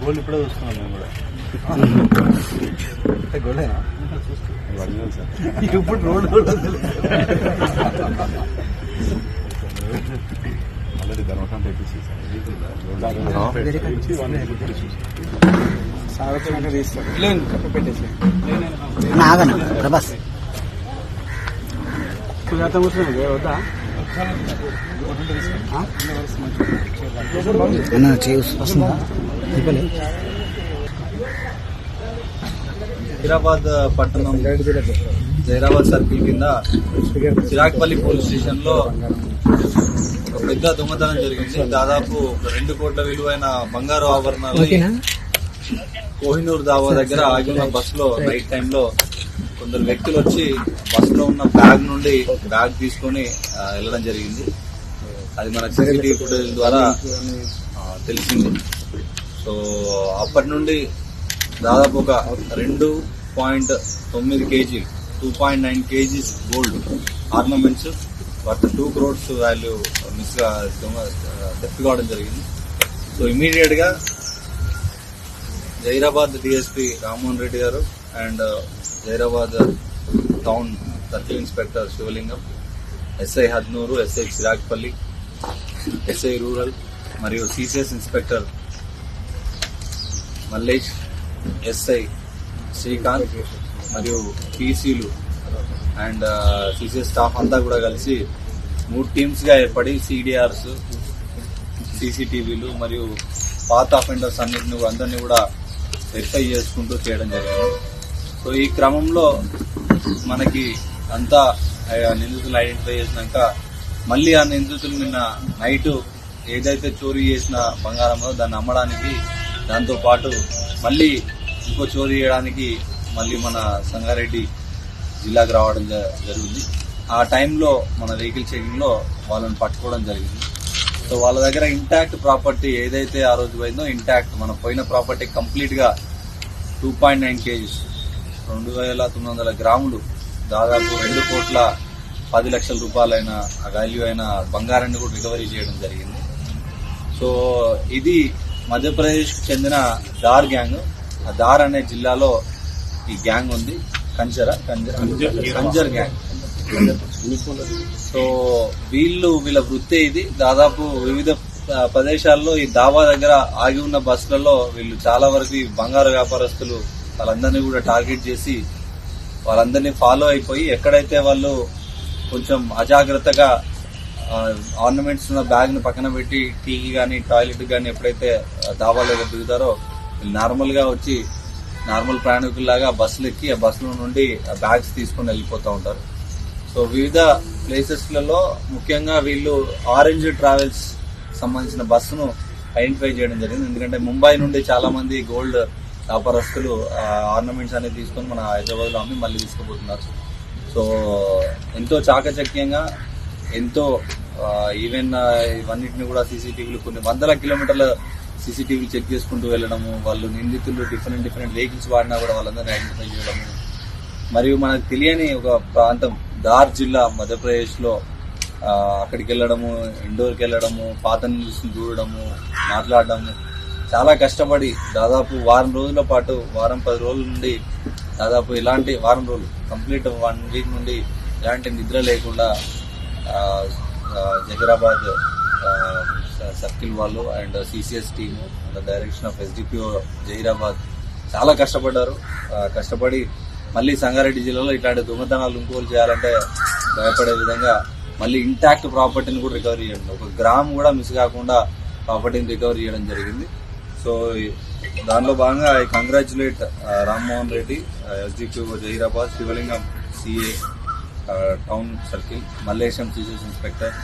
Gold ఇప్పుడే చూస్తున్నాం మేము కూడా. గోల్డేనా? ఇప్పుడు రోడ్ ఆల్రెడీ ధర్మకాంత నాగన ప్రభాస్. కూర్చున్నాను వద్దా? అన్న వస్తుందా? హైదరాబాద్ పట్టణం జైరాబాద్ సర్కిల్ కింద చిరాక్పల్లి పోలీస్ స్టేషన్లో ఒక పెద్ద దొంగతనం జరిగింది. దాదాపు రెండు కోట్ల విలువైన బంగారు ఆభరణాలు కోహినూర్ దావా దగ్గర ఆగి ఉన్న బస్లో నైట్ టైంలో కొందరు వ్యక్తులు వచ్చి బస్లో ఉన్న బ్యాగ్ నుండి బ్యాగ్ తీసుకొని వెళ్ళడం జరిగింది. అది మన సీసీటీవీ ఫుటేజ్ ద్వారా తెలిసింది. సో అప్పటి నుండి దాదాపు ఒక రెండు పాయింట్ తొమ్మిది KG two point nine KGs gold ornaments worth two crores value మిస్గా theft కావడం జరిగింది. సో ఇమీడియట్గా Zaheerabad DSP Rammohan Reddy garu and Zaheerabad town circle inspector Shivalingam SI Hadnoor SI Chiragpally SI rural మరియు CCS inspector Mallesh SI Srikanth మరియు పీసీలు and CCS staff అంతా కూడా కలిసి మూడు టీమ్స్గా ఏర్పడి సిడిఆర్స్ సీసీటీవీలు మరియు పాత అఫెండర్స్ అన్నింటిని అందరినీ కూడా వెరిఫై చేసుకుంటూ చేయడం జరిగింది. సో ఈ క్రమంలో మనకి అంతా నిందితులు ఐడెంటిఫై చేసినాక మళ్ళీ ఆ నిందితులు నిన్న నైట్ ఏదైతే చోరీ చేసిన బంగారంలో దాన్ని అమ్మడానికి దాంతో పాటు మళ్ళీ ఇంకో చోరీ చేయడానికి మళ్ళీ మన సంగారెడ్డి జిల్లాకు రావడం జ- జరిగింది ఆ టైంలో మన వెహికల్ చెకింగ్లో వాళ్ళని పట్టుకోవడం జరిగింది. సో వాళ్ళ దగ్గర ఇంటాక్ట్ ప్రాపర్టీ ఏదైతే ఆ రోజు పోయిందో ఇంటాక్ట్ మన పోయిన ప్రాపర్టీ కంప్లీట్గా టూ పాయింట్ నైన్ కేజీస్. రెండు వేల తొమ్మిది వందల గ్రాములు దాదాపు రెండు కోట్ల పది లక్షల రూపాయలైన వాల్యూ అయిన బంగారాన్ని కూడా రికవరీ చేయడం జరిగింది. సో ఇది మధ్యప్రదేశ్కు చెందిన దార్ గ్యాంగ్. ఆ దార్ అనే జిల్లాలో ఈ గ్యాంగ్ ఉంది కంజర కంజర్ కంజర్ గ్యాంగ్. సో వీళ్ళు వీళ్ళ వృత్తి ఇది. దాదాపు వివిధ ప్రదేశాల్లో ఈ దావా దగ్గర ఆగి ఉన్న బస్సులలో వీళ్ళు చాలా వరకు ఈ బంగారు వ్యాపారస్తులు వాళ్ళందరినీ కూడా టార్గెట్ చేసి వాళ్ళందరినీ ఫాలో అయిపోయి ఎక్కడైతే వాళ్ళు కొంచెం అజాగ్రత్తగా ఆర్నమెంట్స్ ఉన్న బ్యాగ్ని పక్కన పెట్టి టీకి కానీ టాయిలెట్ కానీ ఎప్పుడైతే దాబాలో దిగుతారో వీళ్ళు వచ్చి నార్మల్ ప్రయాణికుల్లాగా బస్సులు ఎక్కి ఆ బస్సుల నుండి ఆ బ్యాగ్స్ తీసుకొని వెళ్ళిపోతూ ఉంటారు. సో వివిధ ప్లేసెస్లలో ముఖ్యంగా వీళ్ళు ఆరెంజ్ ట్రావెల్స్ సంబంధించిన బస్సును ఐడెంటిఫై చేయడం జరిగింది. ఎందుకంటే ముంబై నుండి చాలామంది గోల్డ్ వ్యాపారస్తులు ఆర్నమెంట్స్ అనేది తీసుకొని మన హైదరాబాద్లో అమ్మి మళ్ళీ తీసుకుపోతున్నారు. సో ఎంతో చాకచక్యంగా ఎంతో ఈవెన్ ఇవన్నిటిని కూడా సీసీటీవీలు కొన్ని వందల కిలోమీటర్ల సీసీటీవీలు చెక్ చేసుకుంటూ వెళ్ళడము వాళ్ళు నిందితులు డిఫరెంట్ డిఫరెంట్ వెహికల్స్ వాడినా కూడా వాళ్ళందరినీ ఐడెంటిఫై చేయడము. మరియు మనకు తెలియని ఒక ప్రాంతం దార్ జిల్లా మధ్యప్రదేశ్లో అక్కడికి వెళ్ళడము ఇండోర్కి వెళ్ళడము పాత న్యూస్ చూడడము మాట్లాడడము చాలా కష్టపడి దాదాపు వారం రోజుల పాటు వారం పది రోజుల నుండి దాదాపు ఇలాంటి వారం రోజులు కంప్లీట్ వన్ వీక్ నుండి ఎలాంటి నిద్ర లేకుండా ఆ, జహీరాబాద్ సర్కిల్ వాళ్ళు and CCS team and direction of SDPO Zaheerabad చాలా కష్టపడ్డారు. కష్టపడి మళ్ళీ సంగారెడ్డి జిల్లాలో ఇట్లాంటి దొంగతనాలు ఇంకోలు చేయాలంటే భయపడే విధంగా మళ్ళీ ఇంటాక్ట్ ప్రాపర్టీని కూడా రికవరీ చేయడం ఒక గ్రామ్ కూడా మిస్ కాకుండా ప్రాపర్టీని రికవరీ చేయడం జరిగింది. సో దానిలో భాగంగా I congratulate Rammohan Reddy SDPO Zaheerabad Shivalingam CI town circle Mallesham CCS inspector.